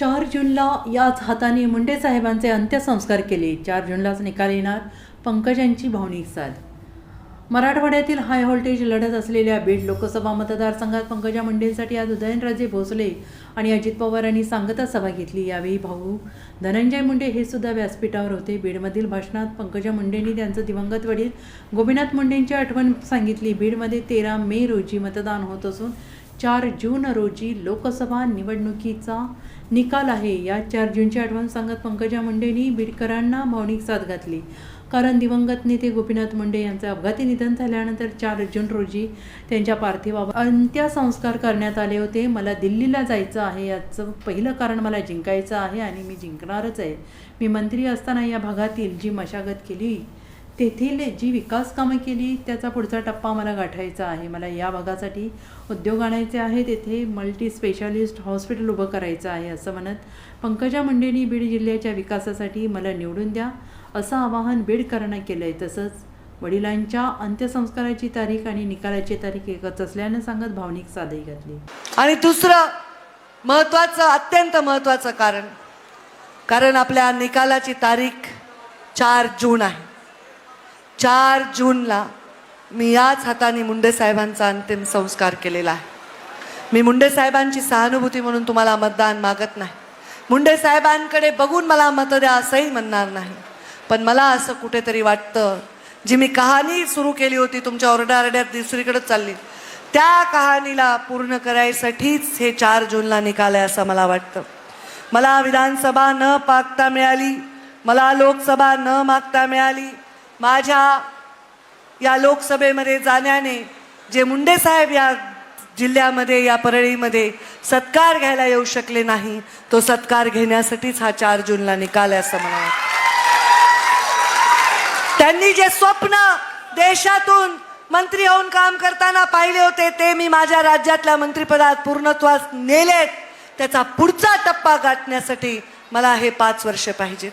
चार जूनला याच हाताने मुंडे साहेबांचे अंत्यसंस्कार केले. चार जूनलाच निकाल येणार पंकजांची भावनिक साथ मराठवाड्यातील हाय व्होल्टेज लढत असलेल्या बीड लोकसभा मतदारसंघात पंकजा मुंडेंसाठी आज उदयनराजे भोसले आणि अजित पवार यांनी सांगता सभा घेतली. यावेळी भाऊ धनंजय मुंडे हे सुद्धा व्यासपीठावर होते. बीडमधील भाषणात पंकजा मुंडेंनी त्यांचं दिवंगत वडील गोपीनाथ मुंडेंची आठवण सांगितली. बीडमध्ये तेरा मे रोजी मतदान होत असून चार जून रोजी लोकसभा निवडणुकीचा निकाल आहे. या चार जूनची आठवण सांगत पंकजा मुंडेंनी बीडकरांना भावनिक साथ घातली. कारण दिवंगत नेते गोपीनाथ मुंडे यांचे अपघाती निधन झाल्यानंतर चार जून रोजी त्यांच्या पार्थिवावर अंत्यसंस्कार करण्यात आले होते. मला दिल्लीला जायचं आहे याचं पहिलं कारण मला जिंकायचं आहे आणि मी जिंकणारच आहे. मी मंत्री असताना या भागातील जी मशागत केली तेथील जी विकास कामं केली त्याचा पुढचा टप्पा मला गाठायचा आहे. मला या भागासाठी उद्योग आणायचे आहे तेथे मल्टी स्पेशालिस्ट हॉस्पिटल उभं करायचं आहे असं म्हणत पंकजा मुंडेंनी बीड जिल्ह्याच्या विकासासाठी मला निवडून द्या असं आवाहन बीडकरांना केलं आहे तसंच वडिलांच्या अंत्यसंस्काराची तारीख आणि निकालाची तारीख एकच असल्यानं सांगत भावनिक साधही घातली. आणि दुसरं महत्वाचं अत्यंत महत्वाचं कारण कारण आपल्या निकालाची तारीख चार जून आहे. चार जूनला मी याच हाताने मुंडे साहेबांचा अंतिम संस्कार केलेला आहे. मी मुंडे साहेबांची सहानुभूती म्हणून तुम्हाला मतदान मागत नाही. मुंडे साहेबांकडे बघून मला मत द्या असंही म्हणणार नाही. पण मला असं कुठेतरी वाटतं जी मी कहाणी सुरू केली होती तुमच्या ओरडारड्यात दुसरीकडे चालली त्या कहाणीला पूर्ण करायसाठीच हे चार जूनला निकाल आहे असं मला वाटतं. मला विधानसभा न पागता मिळाली मला लोकसभा न मागता मिळाली माझ्या या लोकसभेमध्ये जाण्याने जे मुंडे साहेब या जिल्ह्यामध्ये या परळीमध्ये सत्कार घ्यायला येऊ शकले नाही तो सत्कार घेण्यासाठीच हा चार जूनला निकाल आहे असं मला त्यांनी जे स्वप्न देशातून मंत्री होऊन काम करताना पाहिले होते ते मी माझ्या राज्यातल्या मंत्रिपदात पूर्णत्वास नेलेत. त्याचा पुढचा टप्पा गाठण्यासाठी मला हे पाच वर्ष पाहिजेत.